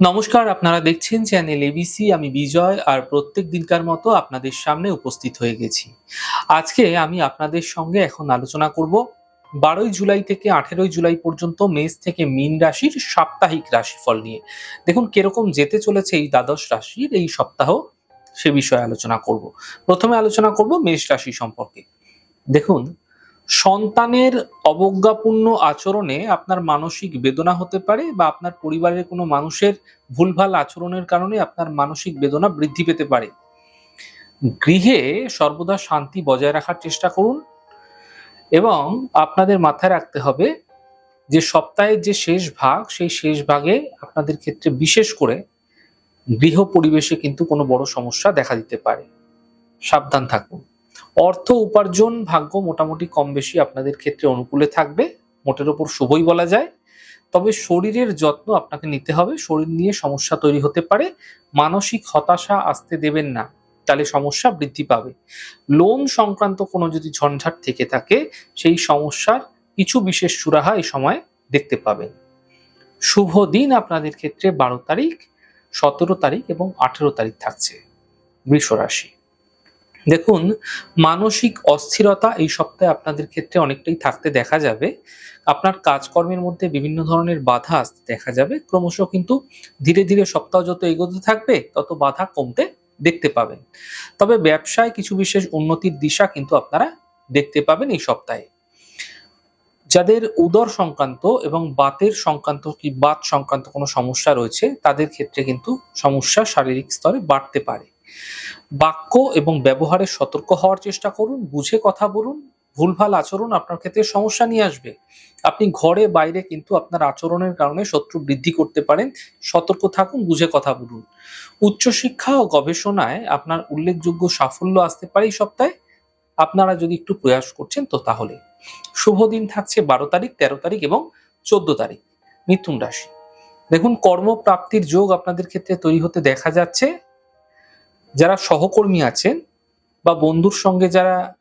নমস্কার, আপনারা দেখছেন চ্যানেল এবিসি আমি বিজয়, আর প্রত্যেক দিনকার মতো আপনাদের সামনে উপস্থিত হয়ে গেছি। আজকে আমি আপনাদের সঙ্গে এখন আলোচনা করব, বারোই জুলাই থেকে আঠেরোই জুলাই পর্যন্ত মেষ থেকে মীন রাশির সাপ্তাহিক রাশিফল নিয়ে। দেখুন, কীরকম যেতে চলেছে এই দ্বাদশ রাশির এই সপ্তাহ, সে বিষয়ে আলোচনা করব। প্রথমে আলোচনা করব মেষ রাশি সম্পর্কে। দেখুন সন্তানের অবজ্ঞাপূর্ণ আচরণে আপনার মানসিক বেদনা হতে পারে বা আপনার পরিবারের কোনো মানুষের ভুলভাল আচরণের কারণে আপনার মানসিক বেদনা বৃদ্ধি পেতে পারে। গৃহে সর্বদা শান্তি বজায় রাখার চেষ্টা করুন এবং আপনাদের মাথায় রাখতে হবে যে সপ্তাহের যে শেষ ভাগ, সেই শেষ ভাগে আপনাদের ক্ষেত্রে বিশেষ করে গৃহ পরিবেশে কিন্তু কোনো বড় সমস্যা দেখা দিতে পারে। সাবধান থাকুন। অর্থ উপার্জন ভাগ্য মোটামুটি কম বেশি আপনাদের ক্ষেত্রে অনুকূলে থাকবে। মোটের ওপর শুভই বলা যায়। তবে শরীরের যত্ন আপনাকে নিতে হবে। শরীর নিয়ে সমস্যা তৈরি হতে পারে। মানসিক হতাশা আসতে দেবেন না। তাহলে সমস্যা বৃদ্ধি পাবে। লোন সংক্রান্ত কোনো যদি ঝঞ্ঝাট থেকে থাকে, সেই সমস্যার কিছু বিশেষ সুরাহা এই সময় দেখতে পাবেন। শুভ দিন আপনাদের ক্ষেত্রে বারো তারিখ, সতেরো তারিখ এবং আঠেরো তারিখ থাকছে। বৃষ রাশি দেখুন, মানসিক অস্থিরতা এই সপ্তাহে আপনাদের ক্ষেত্রে অনেকটাই থাকতে দেখা যাবে। আপনার কাজকর্মের মধ্যে বিভিন্ন ধরনের বাধা আসতে দেখা যাবে। ক্রমশ কিন্তু ধীরে ধীরে সপ্তাহ যত এগোতে থাকবে, তত বাধা কমতে দেখতে পাবেন। তবে ব্যবসায় কিছু বিশেষ উন্নতির দিশা কিন্তু আপনারা দেখতে পাবেন এই সপ্তাহে। যাদের উদর সংক্রান্ত এবং বাতের সংক্রান্ত কি বাত সংক্রান্ত কোনো সমস্যা রয়েছে, তাদের ক্ষেত্রে কিন্তু সমস্যা শারীরিক স্তরে বাড়তে পারে। বাক্য এবং ব্যবহারে সতর্ক হওয়ার চেষ্টা করুন, বুঝে কথা বলুন, ভুলভাল আচরণ আপনার ক্ষেত্রে সমস্যা নিয়ে আসবে। আপনি ঘরে, বাইরে কিন্তু আপনার আচরণের কারণে শত্রু বৃদ্ধি করতে পারেন, সতর্ক থাকুন, বুঝে কথা বলুন। উচ্চশিক্ষা ও গবেষণায় আপনার উল্লেখযোগ্য সাফল্য আসতে পারে এই সপ্তাহে। আপনারা যদি একটু প্রয়াস করছেন, তো তাহলে। শুভ দিন থাকছে বারো তারিখ, তেরো তারিখ এবং চোদ্দ তারিখ, মিথুন রাশি। দেখুন, কর্মপ্রাপ্তির যোগ আপনাদের ক্ষেত্রে তৈরি হতে দেখা যাচ্ছে। যারা সহকর্মী আছেন বা বন্ধুর সঙ্গে যারা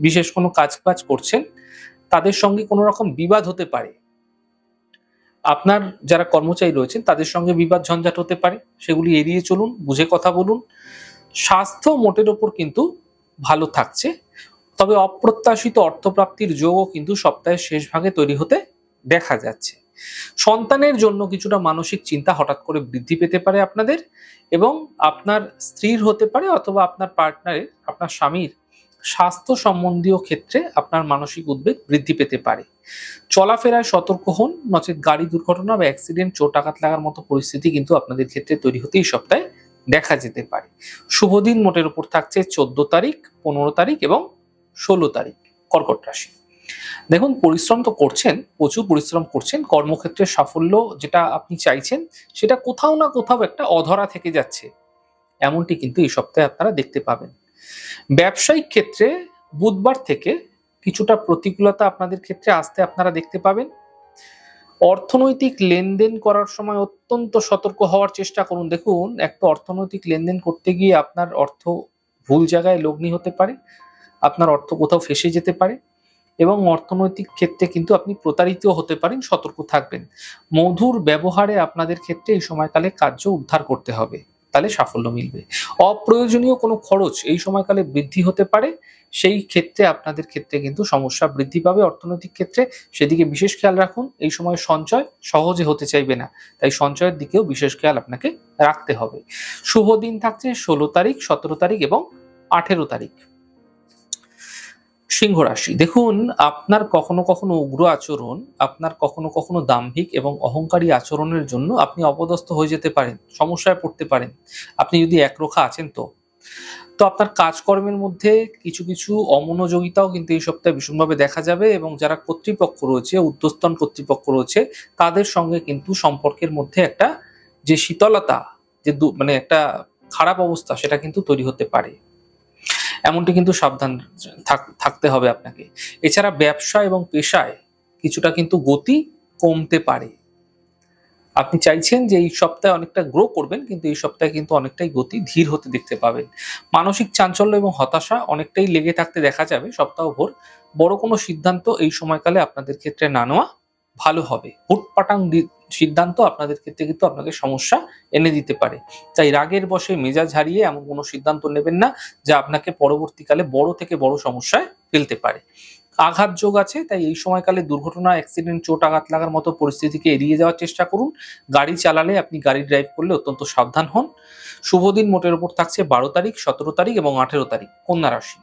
বিশেষ কোনো কাজ বাজ করছেন, তাদের সঙ্গে কোনো রকম বিবাদ হতে পারে। আপনার যারা কর্মচারী রয়েছেন, তাদের সঙ্গে বিবাদ ঝঞ্ঝাট হতে পারে। সেগুলি এড়িয়ে চলুন, বুঝে কথা বলুন। স্বাস্থ্য মোটের ওপর কিন্তু ভালো থাকছে। তবে অপ্রত্যাশিত অর্থপ্রাপ্তির যোগও কিন্তু সপ্তাহের শেষ ভাগে তৈরি হতে দেখা যাচ্ছে। সন্তানের জন্য কিছুটা মানসিক চিন্তা হঠাৎ করে বৃদ্ধি পেতে পারে আপনাদের এবং আপনার স্ত্রীর হতে পারে অথবা আপনার পার্টনারের, আপনার স্বামীর স্বাস্থ্য সম্বন্ধীয় ক্ষেত্রে আপনার মানসিক উদ্বেগ বৃদ্ধি পেতে পারে। চলাফেরায় সতর্ক হন, নচেত গাড়ি দুর্ঘটনা বা অ্যাক্সিডেন্ট চোট আঘাত লাগার মতো পরিস্থিতি কিন্তু আপনাদের ক্ষেত্রে তৈরি হতে এই সপ্তাহে দেখা যেতে পারে। শুভ দিন মোটের উপর থাকছে চোদ্দ তারিখ, পনেরো তারিখ এবং ষোলো তারিখ কর্কট রাশি। দেখুন, পরিশ্রম তো করছেন, প্রচুর পরিশ্রম করছেন, কর্মক্ষেত্রে সাফল্য যেটা আপনি চাইছেন, সেটা কোথাও না কোথাও একটা অধরা থেকে যাচ্ছে। এমনটি কিন্তু এই সপ্তাহে আপনারা দেখতে পাবেন। ব্যবসায়িক ক্ষেত্রে বুধবার থেকে কিছুটা প্রতিকূলতা আপনাদের ক্ষেত্রে আসতে আপনারা দেখতে পাবেন। অর্থনৈতিক লেনদেন করার সময় অত্যন্ত সতর্ক হওয়ার চেষ্টা করুন। দেখুন, একটা অর্থনৈতিক লেনদেন করতে গিয়ে আপনার অর্থ ভুল জায়গায় লগ্নি হতে পারে, আপনার অর্থ কোথাও ফেসে যেতে পারে। এবং অর্থনৈতিক ক্ষেত্রে কিন্তু আপনি প্রতারিত হতে পারেন, সতর্ক থাকবেন। মধুর ব্যবহারে আপনাদের ক্ষেত্রে এই সময়কালে কার্য উদ্ধার করতে হবে, তাহলে সাফল্য মিলবে। অপ্রয়োজনীয় কোনো খরচ এই সময়কালে বৃদ্ধি হতে পারে, সেই ক্ষেত্রে আপনাদের ক্ষেত্রে কিন্তু সমস্যা বৃদ্ধি পাবে। অর্থনৈতিক ক্ষেত্রে সেদিকে বিশেষ খেয়াল রাখুন, এই সময় সঞ্চয় সহজে হতে চাইবে না, তাই সঞ্চয়ের দিকেও বিশেষ খেয়াল আপনাকে রাখতে হবে। শুভ দিন থাকছে ষোলো তারিখ, সতেরো তারিখ এবং আঠেরো তারিখ। সিংহ রাশি। দেখুন, আপনার কখনো কখনো উগ্র আচরণ, আপনার কখনো কখনো দাম্ভিক এবং অহংকারী আচরণের জন্য আপনি অপদস্থ হয়ে যেতে পারেন, সমস্যায় পড়তে পারেন। আপনি যদি একরোখা আছেন তো। তো আপনার কাজকর্মের মধ্যে কিছু কিছু অমনোযোগিতাও কিন্তু এই সপ্তাহে ভীষণভাবে দেখা যাবে এবং যারা কর্তৃপক্ষ রয়েছে ঊর্ধ্বস্তন কর্তৃপক্ষ রয়েছে, তাদের সঙ্গে কিন্তু সম্পর্কের মধ্যে একটা যে শীতলতা, যে মানে একটা খারাপ অবস্থা সেটা কিন্তু তৈরি হতে পারে। এমনটি কিন্তু সাবধান থাক- থাকতে হবে আপনাকে। এছাড়া ব্যবসা এবং পেশায় কিছুটা কিন্তু গতি কমতে পারে। আপনি চাইছেন যে এই সপ্তাহে অনেকটা গ্রো করবেন, কিন্তু এই সপ্তাহে কিন্তু অনেকটাই গতি ধীর হতে দেখতে পাবেন। মানসিক চাঞ্চল্য এবং হতাশা অনেকটাই লেগে থাকতে দেখা যাবে সপ্তাহভর বড় কোনো সিদ্ধান্ত এই সময়কালে আপনাদের ক্ষেত্রে না নেওয়া ভালো হবে। হুটপাটাং সিদ্ধান্ত আপনাদের ক্ষেত্রে কিন্তু আপনাকে সমস্যা এনে দিতে পারে। তাই রাগের বশে মেজাজ হারিয়ে এমন কোনো সিদ্ধান্ত নেবেন না যা আপনাকে পরবর্তীকালে বড় থেকে বড় সমস্যায় ফেলতে পারে। আঘাত যোগ আছে, তাই এই সময়কালে দুর্ঘটনা অ্যাক্সিডেন্ট চোট, আঘাত লাগার মতো পরিস্থিতিকে এড়িয়ে যাওয়ার চেষ্টা করুন। গাড়ি চালালে আপনি গাড়ি ড্রাইভ করলে অত্যন্ত সাবধান হন। শুভ দিন, মোটের ওপর থাকছে বারো তারিখ, সতেরো তারিখ এবং আঠেরো তারিখ, কন্যা রাশি।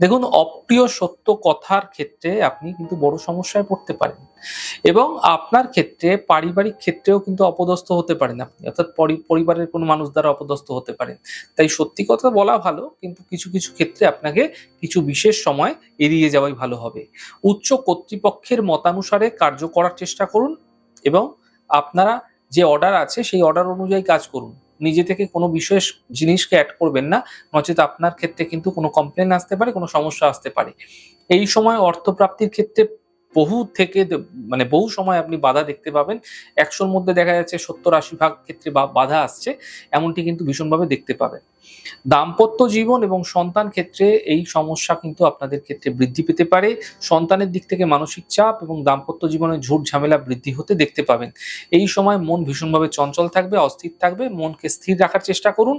দেখুন, অপ্রিয় সত্য কথার ক্ষেত্রে আপনি কিন্তু বড় সমস্যায় পড়তে পারেন। এবং আপনার ক্ষেত্রে, পারিবারিক ক্ষেত্রেও কিন্তু অপদস্থ হতে পারেন আপনি। অর্থাৎ পরিবারের কোনো মানুষ দ্বারা অপদস্থ হতে পারেন। তাই সত্যি কথা বলা ভালো, কিন্তু কিছু কিছু ক্ষেত্রে আপনাকে কিছু বিশেষ সময় এড়িয়ে যাওয়াই ভালো হবে। উচ্চ কর্তৃপক্ষের মতানুসারে কার্য করার চেষ্টা করুন এবং আপনারা যে অর্ডার আছে, সেই অর্ডার অনুযায়ী কাজ করুন। নিজে থেকে কোনো বিশেষ জিনিসকে অ্যাড করবেন না, নচেত আপনার ক্ষেত্রে কিন্তু কোনো কমপ্লেন আসতে পারে, কোনো সমস্যা আসতে পারে। এই সময় অর্থপ্রাপ্তির ক্ষেত্রে বহু থেকে মানে বহু সময় আপনি বাধা দেখতে পাবেন। একশোর মধ্যে দেখা যাচ্ছে সত্তর আশি ভাগ ক্ষেত্রে বাধা আসছে, এমনটি কিন্তু ভীষণভাবে দেখতে পাবেন। দাম্পত্য জীবন এবং সন্তান ক্ষেত্রে এই সমস্যা কিন্তু আপনাদের ক্ষেত্রে বৃদ্ধি পেতে পারে। সন্তানের দিক থেকে মানসিক চাপ এবং দাম্পত্য জীবনে ঝুট ঝামেলা বৃদ্ধি হতে দেখতে পাবেন। এই সময় মন ভীষণভাবে চঞ্চল থাকবে, অস্থির থাকবে। মনকে স্থির রাখার চেষ্টা করুন।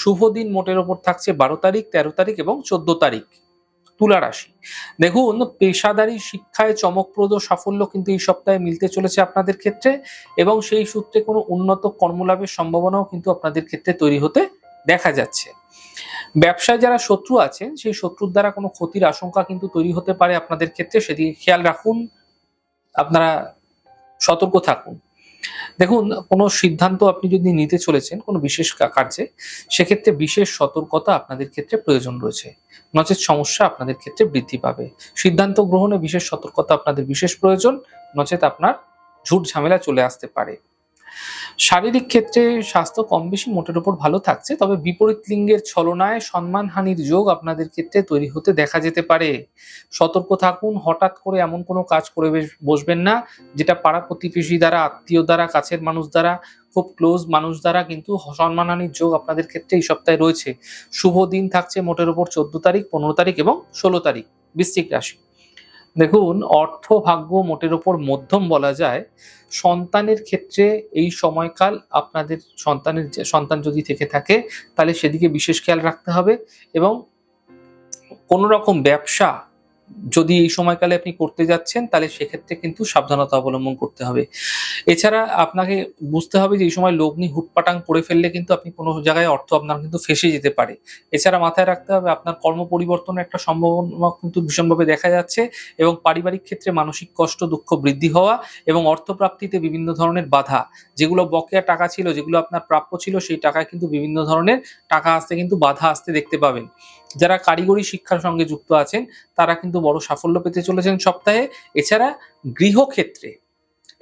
শুভ দিন মোটের ওপর থাকছে বারো তারিখ, তেরো তারিখ এবং চোদ্দ তারিখ। তুলা রাশি। দেখুন, পেশাদারি শিক্ষায় চমকপ্রদ সাফল্য কিন্তু এই সপ্তাহে মিলতে চলেছে আপনাদের ক্ষেত্রে এবং সেই সূত্রে কোনো উন্নত কর্মলাভের সম্ভাবনাও কিন্তু আপনাদের ক্ষেত্রে তৈরি হতে দেখা যাচ্ছে। ব্যবসায় যারা শত্রু আছেন, সেই শত্রুর দ্বারা কোনো ক্ষতির আশঙ্কা কিন্তু তৈরি হতে পারে আপনাদের ক্ষেত্রে, সেদিকে খেয়াল রাখুন। আপনারা সতর্ক থাকুন। দেখুন, কোনো সিদ্ধান্ত আপনি যদি নিতে চলেছেন কোনো বিশেষ কার্যে, সেক্ষেত্রে বিশেষ সতর্কতা আপনাদের ক্ষেত্রে প্রয়োজন রয়েছে। নচেত সমস্যা আপনাদের ক্ষেত্রে বৃদ্ধি পাবে। সিদ্ধান্ত গ্রহণে বিশেষ সতর্কতা আপনাদের বিশেষ প্রয়োজন, নচেত আপনার ঝুট ঝামেলা চলে আসতে পারে। শারীরিক ক্ষেত্রে স্বাস্থ্য কম বেশি মোটের উপর ভালো থাকছে, তবে বিপরীত লিঙ্গের ছলনায় সম্মানহানির যোগ আপনাদের ক্ষেত্রে তৈরি হতে দেখা যেতে পারে। সতর্ক থাকুন, হঠাৎ করে এমন কোনো কাজ করে বসবেন না, যেটা পাড়া প্রতিবেশী দ্বারা, আত্মীয় দ্বারা, কাছের মানুষ দ্বারা, খুব ক্লোজ মানুষ দ্বারা কিন্তু সম্মানহানির যোগ আপনাদের ক্ষেত্রে এই সপ্তাহে রয়েছে। শুভ দিন থাকছে মোটের উপর চোদ্দ তারিখ, পনেরো তারিখ এবং ষোলো তারিখ। বৃশ্চিক রাশি। দেখুন, অর্থ ভাগ্য মোটের ওপর মধ্যম বলা যায়। সন্তানের ক্ষেত্রে এই সময়কাল আপনাদের সন্তানের সন্তান যদি থেকে থাকে, তাহলে সেদিকে বিশেষ খেয়াল রাখতে হবে এবং কোনো রকম ব্যবসা যদি এই সময়কালে আপনি করতে যাচ্ছেন, তাহলে সেক্ষেত্রে কিন্তু সাবধানতা অবলম্বন করতে হবে। এছাড়া আপনাকে বুঝতে হবে যে, এই সময় লগ্নি হুটপাটাং করে ফেললে কিন্তু আপনি কোনো জায়গায় অর্থ আপনার কিন্তু ফেসে যেতে পারে। এছাড়া মাথায় রাখতে হবে, আপনার কর্ম পরিবর্তনের একটা সম্ভাবনা কিন্তু ভীষণভাবে দেখা যাচ্ছে এবং পারিবারিক ক্ষেত্রে মানসিক কষ্ট, দুঃখ বৃদ্ধি হওয়া এবং অর্থপ্রাপ্তিতে বিভিন্ন ধরনের বাধা, যেগুলো বকেয়া টাকা ছিল, যেগুলো আপনার প্রাপ্য ছিল, সেই টাকায় কিন্তু বিভিন্ন ধরনের টাকা আসতে কিন্তু বাধা আসতে দেখতে পাবেন। যারা কারিগরি শিক্ষার সঙ্গে যুক্ত আছেন, তারা কিন্তু বড় সাফল্য পেতে চলেছেন সপ্তাহে। এছাড়া গৃহক্ষেত্রে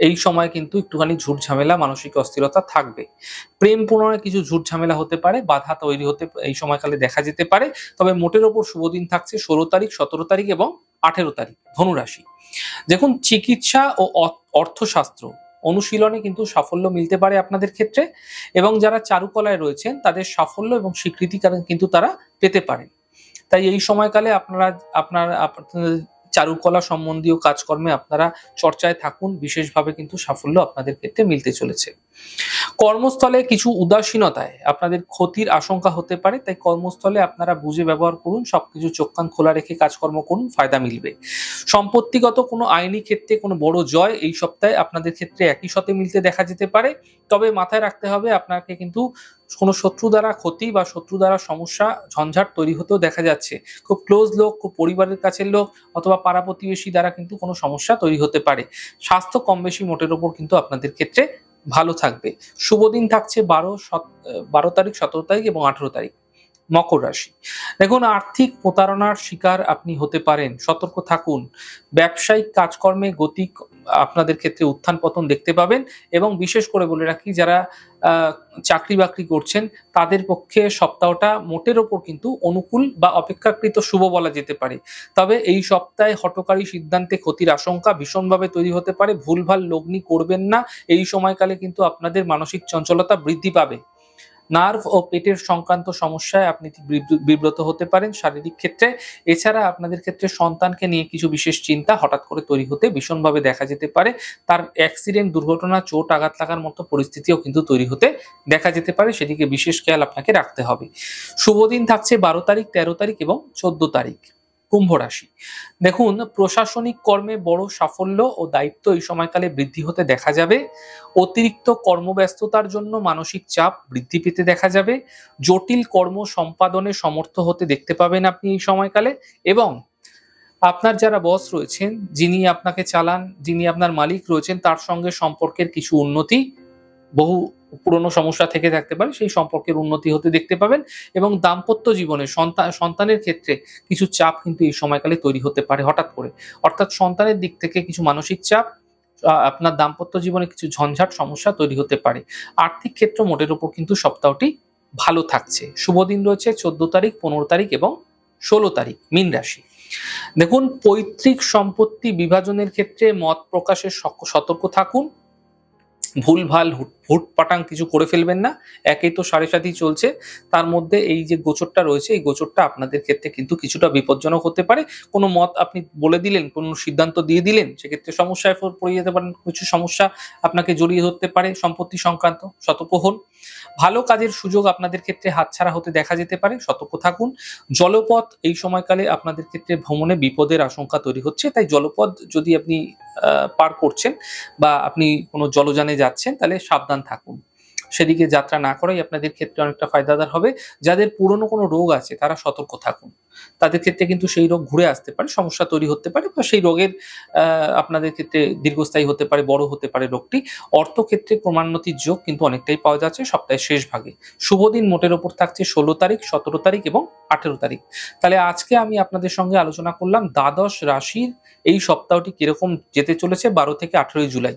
এই সময় কিন্তু একটুখানি ঝুট ঝামেলা মানসিক অস্থিরতা থাকবে। প্রেম পুনরায় কিছু ঝুট ঝামেলা হতে পারে, বাধা তৈরি হতে এই সময়কালে দেখা যেতে পারে। তবে মোটের ওপর শুভ দিন থাকছে ষোলো তারিখ, সতেরো তারিখ এবং আঠেরো তারিখ, ধনুরাশি। দেখুন, চিকিৎসা ও অর্থশাস্ত্র অনুশীলনে কিন্তু সাফল্য মিলতে পারে আপনাদের ক্ষেত্রে এবং যারা চারুকলায় রয়েছেন, তাদের সাফল্য এবং স্বীকৃতি কারণ কিন্তু তারা পেতে পারেন। তাই এই সময়কালে আপনারা, আপনার চারুকলা সম্বন্ধীয় কাজকর্মে আপনারা চর্চায় থাকুন। বিশেষভাবে কিন্তু সাফল্য আপনাদের ক্ষেত্রে মিলতে চলেছে। কর্মস্থলে কিছু উদাসীনতায় আপনাদের ক্ষতির আশঙ্কা হতে পারে, তাই কর্মস্থলে আপনারা বুঝে ব্যবহার করুন, সবকিছু চোখ কান খোলা রেখে কাজকর্ম করুন, ফায়দা মিলবে। সম্পত্তিগত কোনো আইনি ক্ষেত্রে কোনো বড় জয় এই সপ্তাহে আপনাদের ক্ষেত্রে একই সাথে মিলতে দেখা যেতে পারে। তবে মাথায় রাখতে হবে, আপনাকে কিন্তু কোনো শত্রু দ্বারা ক্ষতি বা শত্রু দ্বারা সমস্যা, ঝঞ্ঝাট তৈরি হতেও দেখা যাচ্ছে। খুব ক্লোজ লোক, খুব পরিবারের কাছের লোক অথবা পাড়া প্রতিবেশী দ্বারা কিন্তু কোনো সমস্যা তৈরি হতে পারে। স্বাস্থ্য কম বেশি মোটের ওপর কিন্তু আপনাদের ক্ষেত্রে ভালো থাকবে। শুভ দিন থাকছে বারো সত বারো তারিখ, সতেরো তারিখ এবং আঠেরো তারিখ। মকর রাশি। দেখুন, আর্থিক প্রতারণার শিকার আপনি হতে পারেন। সতর্ক থাকুন। ব্যবসায়িক কাজকর্মে গতি আপনাদের ক্ষেত্রে উত্থান পতন দেখতে পাবেন এবং বিশেষ করে বলে রাখি, যারা চাকরি বাকরি করছেন, তাদের পক্ষে সপ্তাহটা মোটের ওপর কিন্তু অনুকূল বা অপেক্ষাকৃত শুভ বলা যেতে পারে। তবে এই সপ্তাহে হটকারী সিদ্ধান্তে ক্ষতির আশঙ্কা ভীষণভাবে তৈরি হতে পারে। ভুলভাল লগ্নি করবেন না। এই সময়কালে কিন্তু আপনাদের মানসিক চঞ্চলতা বৃদ্ধি পাবে। নার্ভ ও পেটের সংক্রান্ত সমস্যায় আপনি বিব্র- বিব্রত হতে পারেন শারীরিক ক্ষেত্রে। এছাড়া আপনাদের ক্ষেত্রে সন্তানকে নিয়ে কিছু বিশেষ চিন্তা হঠাৎ করে তৈরি হতে ভীষণভাবে দেখা যেতে পারে। তার অ্যাক্সিডেন্ট, দুর্ঘটনা, চোট, আঘাত লাগার মতো পরিস্থিতিও কিন্তু তৈরি হতে দেখা যেতে পারে। সেদিকে বিশেষ খেয়াল আপনাকে রাখতে হবে। শুভ দিন থাকছে বারো তারিখ, তেরো তারিখ এবং চোদ্দ তারিখ। কুম্ভ রাশি। দেখুন, প্রশাসনিক কর্মে বড় সাফল্য ও দায়িত্ব এই সময়কালে বৃদ্ধি হতে দেখা যাবে। অতিরিক্ত কর্মব্যস্ততার জন্য মানসিক চাপ বৃদ্ধি পেতে দেখা যাবে। জটিল কর্ম সম্পাদনে সমর্থ হতে দেখতে পাবেন আপনি এই সময়কালে এবং আপনার যারা বস রয়েছেন, যিনি আপনাকে চালান, যিনি আপনার মালিক রয়েছেন, তার সঙ্গে সম্পর্কের কিছু উন্নতি, বহু পুরনো সমস্যা থেকে থাকতে পারে, সেই সম্পর্কের উন্নতি হতে দেখতে পাবেন এবং দাম্পত্য জীবনে সন্তান সন্তানের ক্ষেত্রে কিছু চাপ কিন্তু এই সময়কালে তৈরি হতে পারে হঠাৎ করে। অর্থাৎ সন্তানের দিক থেকে কিছু মানসিক চাপ আপনার দাম্পত্য জীবনে কিছু ঝঞ্ঝাট সমস্যা তৈরি হতে পারে। আর্থিক ক্ষেত্র মোটের উপর কিন্তু সপ্তাহটি ভালো থাকছে। শুভ দিন রয়েছে চোদ্দ তারিখ, পনেরো তারিখ এবং ষোলো তারিখ, মিন রাশি। দেখুন, পৈতৃক সম্পত্তি বিভাজনের ক্ষেত্রে মত প্রকাশে সতর্ক থাকুন। ভুলভাল হুট পাটাং কিছু করে ফেলবেন না। একেই তো সাড়ে সাতই চলছে। তার মধ্যে এই যে গোচরটা রয়েছে, এই গোচরটা আপনাদের ক্ষেত্রে কিন্তু কিছুটা বিপজ্জনক হতে পারে। কোনো মত আপনি বলে দিলেন, কোনো সিদ্ধান্ত দিয়ে দিলেন, সেক্ষেত্রে সমস্যায় পড়- যেতে পারেন। কিছু সমস্যা আপনাকে জড়িয়ে ধরতে পারে, সম্পত্তি সংক্রান্ত, সতর্ক হন। ভালো কাজের সুযোগ আপনাদের ক্ষেত্রে হাতছাড়া হতে দেখা যেতে পারে, সতর্ক থাকুন। জলপথ এই সময়কালে আপনাদের ক্ষেত্রে ভ্রমণে বিপদের আশঙ্কা তৈরি হচ্ছে। তাই জলপথ যদি আপনি পার করছেন বা আপনি কোনো জলযানে যাচ্ছেন, তাহলে সাবধান থাকুন। সেদিকে যাত্রা না করাই আপনাদের ক্ষেত্রে অনেকটা ফায়দাদার হবে। যাদের পুরনো কোনো রোগ আছে, তারা সতর্ক থাকুন। তাদের ক্ষেত্রে কিন্তু সেই রোগ ঘুরে আসতে পারে, সমস্যা তৈরি হতে পারে বা সেই রোগের আপনাদের ক্ষেত্রে দীর্ঘস্থায়ী হতে পারে, বড় হতে পারে রোগটি। অর্থক্ষেত্রে ক্রমান্নতির যোগ কিন্তু অনেকটাই পাওয়া যাচ্ছে সপ্তাহের শেষ ভাগে। শুভ দিন মোটের ওপর থাকছে ষোলো তারিখ, সতেরো তারিখ এবং আঠেরো তারিখ। তাহলে আজকে আমি আপনাদের সঙ্গে আলোচনা করলাম দ্বাদশ রাশির এই সপ্তাহটি কীরকম যেতে চলেছে বারো থেকে আঠেরোই জুলাই।